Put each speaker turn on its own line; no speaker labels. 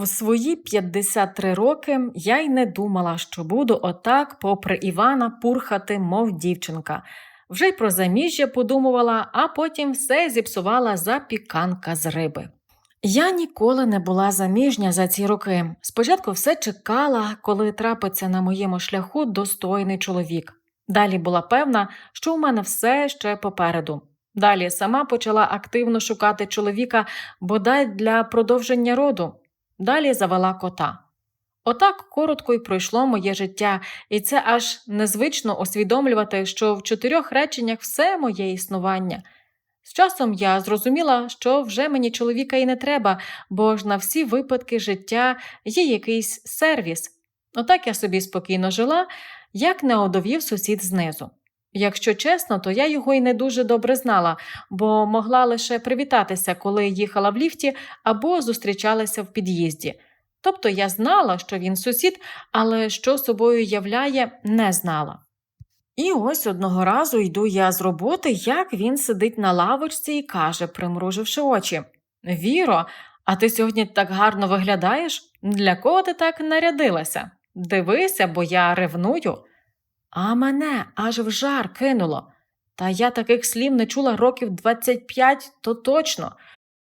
В свої 53 роки я й не думала, що буду отак, попри Івана, пурхати, мов дівчинка. Вже й про заміжжя подумувала, а потім все зіпсувала запіканка з риби. Я ніколи не була заміжня за ці роки. Спочатку все чекала, коли трапиться на моєму шляху достойний чоловік. Далі була певна, що у мене все ще попереду. Далі сама почала активно шукати чоловіка, бодай для продовження роду. Далі завела кота. Отак коротко й пройшло моє життя, і це аж незвично усвідомлювати, що в чотирьох реченнях все моє існування. З часом я зрозуміла, що вже мені чоловіка і не треба, бо ж на всі випадки життя є якийсь сервіс. Отак я собі спокійно жила, як не одовів сусід знизу. Якщо чесно, то я його й не дуже добре знала, бо могла лише привітатися, коли їхала в ліфті або зустрічалася в під'їзді. Тобто я знала, що він сусід, але що собою являє, не знала. І ось одного разу йду я з роботи, як він сидить на лавочці і каже, примруживши очі: Віро, а ти сьогодні так гарно виглядаєш? Для кого ти так нарядилася? Дивися, бо я ревную. А мене аж в жар кинуло. Та я таких слів не чула років 25, то точно.